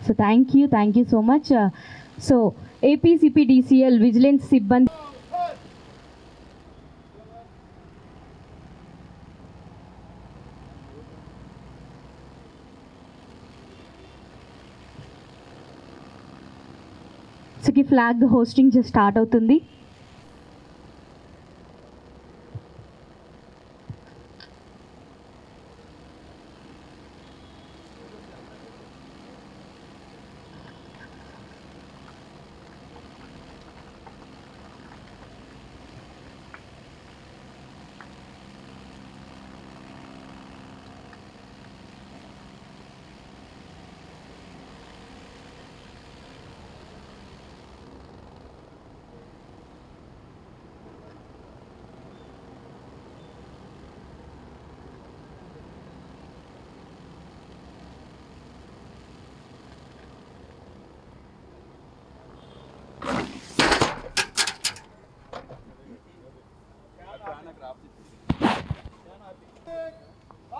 So thank you thank you so much so APCPDCL vigilance సిబ్బంది సికి flag hosting start అవుతుంది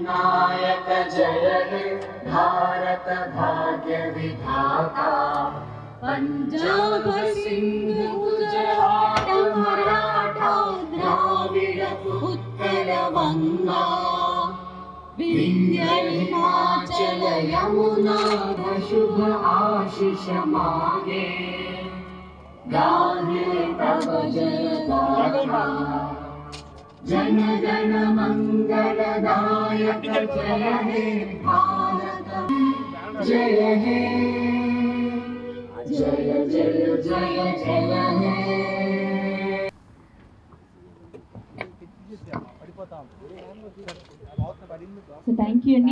नायक जय हे भारत भाग्य विधाता। पंजाब सिंध गुजरात मराठा द्राविड उत्कल बंगा। विंध्य हिमाचल यमुना शुभ आशीष मागे। गाहे तब जय जन गण मंगलदायक जय हे भारत जय हे जय जय जय जय हे సో థ్యాంక్ యూ అండి